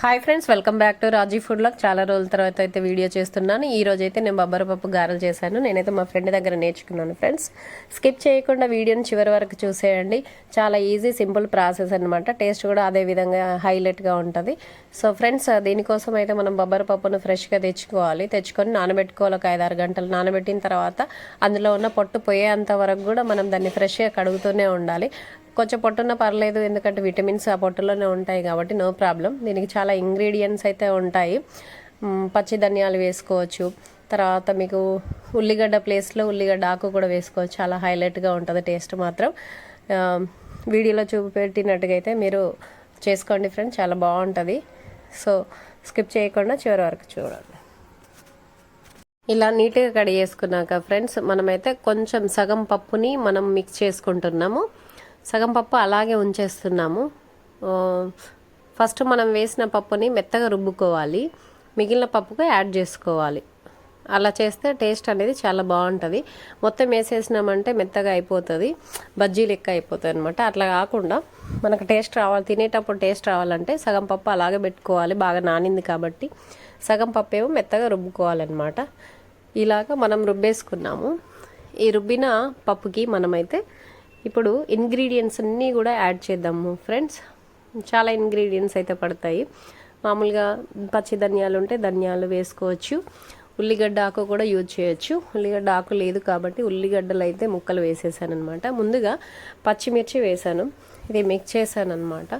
Hi friends welcome back to Raji food lock చాలా రోజుల తర్వాత అయితే వీడియో చేస్తున్నాను. ఈ రోజు అయితే నేను బొబ్బర పప్పు గారెలు చేశాను. నేనైతే మా ఫ్రెండ్ దగ్గర నేర్చుకున్నాను ఫ్రెండ్స్ స్కిప్ చేయకుండా వీడియోని చివరి వరకు చూసేయండి. చాలా ఈజీ సింపుల్ ప్రాసెస్ అనమాట టేస్ట్ కూడా అదే విధంగా హైలైట్గా ఉంటుంది. సో ఫ్రెండ్స్ దీనికోసం అయితే మనం బొబ్బర పప్పును ఫ్రెష్గా తెచ్చుకోవాలి. తెచ్చుకొని నానబెట్టుకోవాలి. ఒక ఐదారు గంటలు నానబెట్టిన తర్వాత అందులో ఉన్న పొట్టు పోయేంత వరకు కూడా మనం దాన్ని ఫ్రెష్గా కడుగుతూనే ఉండాలి. కొంచెం పొట్టున్న పర్లేదు ఎందుకంటే విటమిన్స్ ఆ పొట్టులోనే ఉంటాయి కాబట్టి నో ప్రాబ్లం. దీనికి చాలా ఇంగ్రీడియంట్స్ అయితే ఉంటాయి. పచ్చి ధనియాలు వేసుకోవచ్చు. తర్వాత మీకు ఉల్లిగడ్డ ప్లేస్లో ఉల్లిగడ్డ ఆకు కూడా వేసుకోవచ్చు. చాలా హైలైట్గా ఉంటుంది టేస్ట్ మాత్రం. వీడియోలో చూపెట్టినట్టుగా అయితే మీరు చేసుకోండి ఫ్రెండ్స్ చాలా బాగుంటుంది. సో స్కిప్ చేయకుండా చివరి వరకు చూడండి. ఇలా నీట్గా కడిగేసుకున్నాక ఫ్రెండ్స్ మనమైతే కొంచెం సగం పప్పుని మనం మిక్స్ చేసుకుంటున్నాము. సగం పప్పు అలాగే ఉంచేస్తున్నాము. ఫస్ట్ మనం వేసిన పప్పుని మెత్తగా రుబ్బుకోవాలి. మిగిలిన పప్పుకు యాడ్ చేసుకోవాలి. అలా చేస్తే టేస్ట్ అనేది చాలా బాగుంటుంది. మొత్తం వేసేసినామంటే మెత్తగా అయిపోతుంది. బజ్జీ లెక్క అయిపోతుంది అనమాట అట్లా కాకుండా మనకు టేస్ట్ రావాలి తినేటప్పుడు టేస్ట్ రావాలంటే సగం పప్పు అలాగే పెట్టుకోవాలి. బాగా నానింది కాబట్టి సగం పప్పు ఏమో మెత్తగా రుబ్బుకోవాలన్నమాట. ఇలాగ మనం రుబ్బేసుకున్నాము. ఈ రుబ్బిన పప్పుకి మనమైతే ఇప్పుడు ఇంగ్రీడియంట్స్ అన్నీ కూడా యాడ్ చేద్దాము ఫ్రెండ్స్ చాలా ఇంగ్రీడియంట్స్ అయితే పడతాయి. మామూలుగా పచ్చి ధనియాలు ఉంటే ధనియాలు వేసుకోవచ్చు. ఉల్లిగడ్డ ఆకు కూడా యూజ్ చేయొచ్చు. ఉల్లిగడ్డ ఆకు లేదు కాబట్టి ఉల్లిగడ్డలు అయితే ముక్కలు వేసేసాను అనమాట ముందుగా పచ్చిమిర్చి వేసాను. ఇది మిక్స్ చేశాను అనమాట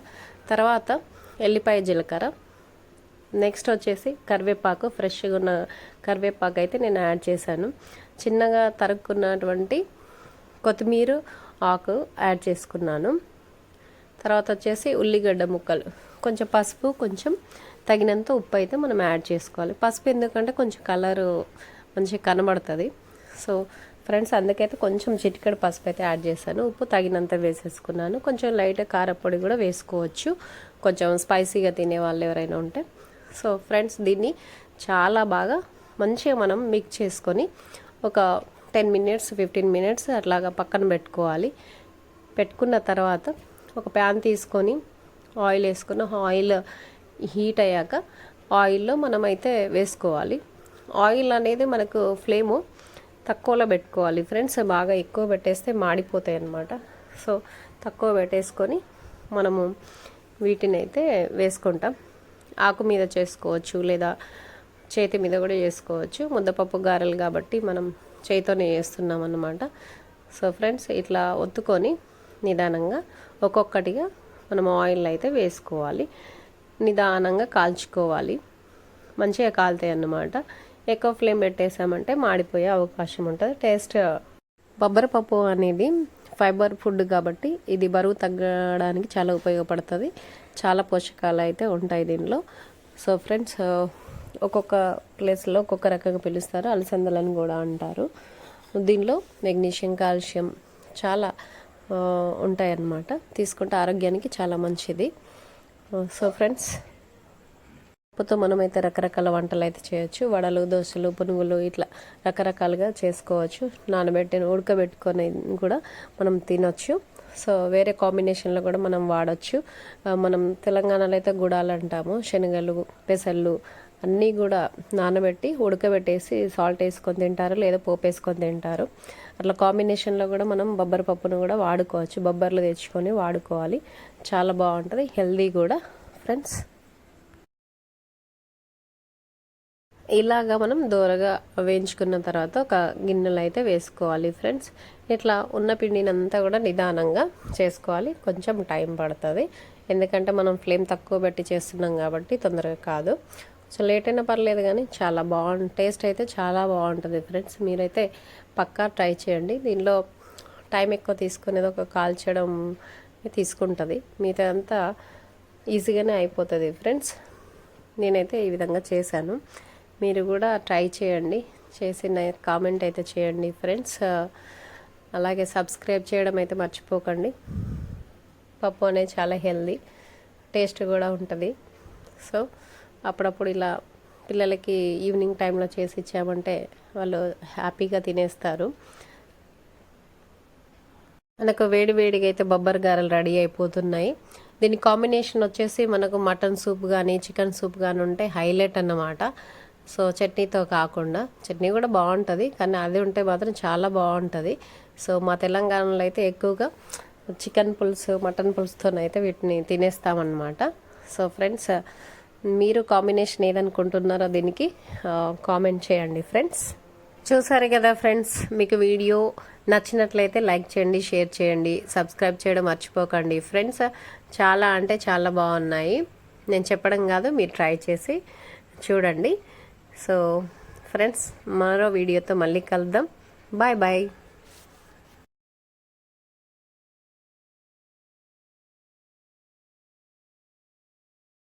తర్వాత ఎల్లిపాయ జీలకర్ర. నెక్స్ట్ వచ్చేసి కరివేపాకు. ఫ్రెష్గా ఉన్న కరివేపాకు అయితే నేను యాడ్ చేశాను. చిన్నగా తరుక్కున్నటువంటి కొత్తిమీర ఆకు యాడ్ చేసుకున్నాను. తర్వాత వచ్చేసి ఉల్లిగడ్డ ముక్కలు. కొంచెం పసుపు కొంచెం తగినంత ఉప్పు అయితే మనం యాడ్ చేసుకోవాలి. పసుపు ఎందుకంటే కొంచెం కలరు మంచిగా కనబడుతుంది. సో ఫ్రెండ్స్ అందుకైతే కొంచెం చిటికెడు పసుపు అయితే యాడ్ చేశాను. ఉప్పు తగినంత వేసేసుకున్నాను. కొంచెం లైట్ కారపొడి కూడా వేసుకోవచ్చు. కొంచెం స్పైసీగా తినే వాళ్ళు ఎవరైనా ఉంటే. సో ఫ్రెండ్స్ దీన్ని చాలా బాగా మంచిగా మనం మిక్స్ చేసుకొని ఒక టెన్ మినిట్స్ ఫిఫ్టీన్ మినిట్స్ అట్లాగా పక్కన పెట్టుకోవాలి. పెట్టుకున్న తర్వాత ఒక ప్యాన్ తీసుకొని ఆయిల్ వేసుకున్న ఆయిల్ హీట్ అయ్యాక ఆయిల్లో మనమైతే వేసుకోవాలి. ఆయిల్ అనేది మనకు ఫ్లేము తక్కువలో పెట్టుకోవాలి. ఫ్రెండ్స్ బాగా ఎక్కువ పెట్టేస్తే మాడిపోతాయి అన్నమాట. సో తక్కువ పెట్టేసుకొని మనము వీటిని అయితే వేసుకుంటాం. ఆకు మీద చేసుకోవచ్చు లేదా చేతి మీద కూడా చేసుకోవచ్చు. ముద్దపప్పు గారెలు కాబట్టి మనం చేయితోనే చేస్తున్నాం అన్నమాట సో ఫ్రెండ్స్ ఇట్లా ఒత్తుకొని నిదానంగా ఒక్కొక్కటిగా మనం ఆయిల్ అయితే వేసుకోవాలి. నిదానంగా కాల్చుకోవాలి. మంచిగా కాలుతాయి అన్నమాట. ఎక్కువ ఫ్లేమ్ పెట్టేసామంటే మాడిపోయే అవకాశం ఉంటుంది. టేస్ట్ బొబ్బరపప్పు అనేది ఫైబర్ ఫుడ్ కాబట్టి ఇది బరువు తగ్గడానికి చాలా ఉపయోగపడుతుంది. చాలా పోషకాలు అయితే ఉంటాయి దీనిలో. సో ఫ్రెండ్స్ ఒక్కొక్క ప్లేస్లో ఒక్కొక్క రకంగా పిలుస్తారు. అలసందలని కూడా అంటారు. దీనిలో మెగ్నీషియం కాల్షియం చాలా ఉంటాయన్నమాట. తీసుకుంటే ఆరోగ్యానికి చాలా మంచిది. సో ఫ్రెండ్స్ పప్పుతో మనమైతే రకరకాల వంటలు అయితే చేయొచ్చు. వడలు దోశలు పునుగులు ఇట్లా రకరకాలుగా చేసుకోవచ్చు. నానబెట్టిన ఉడకబెట్టుకొని కూడా మనం తినొచ్చు. సో వేరే కాంబినేషన్లో కూడా మనం వాడచ్చు. మనం తెలంగాణలో అయితే గుడాలు అంటాము. శనగలు పెసళ్ళు అన్నీ కూడా నానబెట్టి ఉడకబెట్టేసి సాల్ట్ వేసుకొని తింటారు లేదా పోపు వేసుకొని తింటారు. అట్లా కాంబినేషన్లో కూడా మనం బొబ్బరి పప్పును కూడా వాడుకోవచ్చు. బొబ్బర్లు తెచ్చుకొని వాడుకోవాలి. చాలా బాగుంటుంది. హెల్దీ కూడా ఫ్రెండ్స్. ఇలాగా మనం దూరగా వేయించుకున్న తర్వాత ఒక గిన్నెలో అయితే వేసుకోవాలి ఫ్రెండ్స్. ఇట్లా ఉన్న పిండిని అంతా కూడా నిదానంగా చేసుకోవాలి. కొంచెం టైం పడుతుంది. ఎందుకంటే మనం ఫ్లేమ్ తక్కువ పెట్టి చేస్తున్నాం కాబట్టి తొందరగా కాదు. సో లేట్ అయినా పర్లేదు కానీ చాలా బాగుంది టేస్ట్ అయితే చాలా బాగుంటుంది ఫ్రెండ్స్. మీరైతే పక్కా ట్రై చేయండి. దీనిలో టైం ఎక్కువ తీసుకునేది ఒక కాల్చడం తీసుకుంటుంది. మిగతా అంతా ఈజీగానే అయిపోతుంది ఫ్రెండ్స్. నేనైతే ఈ విధంగా చేశాను. మీరు కూడా ట్రై చేయండి. చేసిన కామెంట్ అయితే చేయండి ఫ్రెండ్స్. అలాగే సబ్స్క్రైబ్ చేయడం అయితే మర్చిపోకండి. పప్పు అనేది చాలా హెల్దీ టేస్ట్ కూడా ఉంటుంది. సో అప్పుడప్పుడు ఇలా పిల్లలకి ఈవినింగ్ టైంలో చేసి ఇచ్చామంటే వాళ్ళు హ్యాపీగా తినేస్తారు. మనకు వేడి వేడిగా అయితే బొబ్బర్ గారెలు రెడీ అయిపోతున్నాయి. దీని కాంబినేషన్ వచ్చేసి మనకు మటన్ సూప్ కానీ చికెన్ సూప్ కానీ ఉంటే హైలైట్ అన్నమాట. సో చట్నీతో కాకుండా చట్నీ కూడా బాగుంటుంది కానీ అది ఉంటే మాత్రం చాలా బాగుంటుంది. సో మా తెలంగాణలో అయితే ఎక్కువగా చికెన్ పులుసు మటన్ పులుసుతోనైతే వీటిని తినేస్తామన్నమాట. సో ఫ్రెండ్స్ మీరు కాంబినేషన్ ఏదనుకుంటున్నారో దీనికి కామెంట్ చేయండి ఫ్రెండ్స్ చూసారు కదా ఫ్రెండ్స్ మీకు వీడియో నచ్చినట్లయితే లైక్ చేయండి షేర్ చేయండి సబ్స్క్రైబ్ చేయడం మర్చిపోకండి. ఫ్రెండ్స్ చాలా అంటే చాలా బాగున్నాయి. నేను చెప్పడం కాదు మీరు ట్రై చేసి చూడండి. సో ఫ్రెండ్స్ మరో వీడియోతో మళ్ళీ కలుద్దాం. Bye bye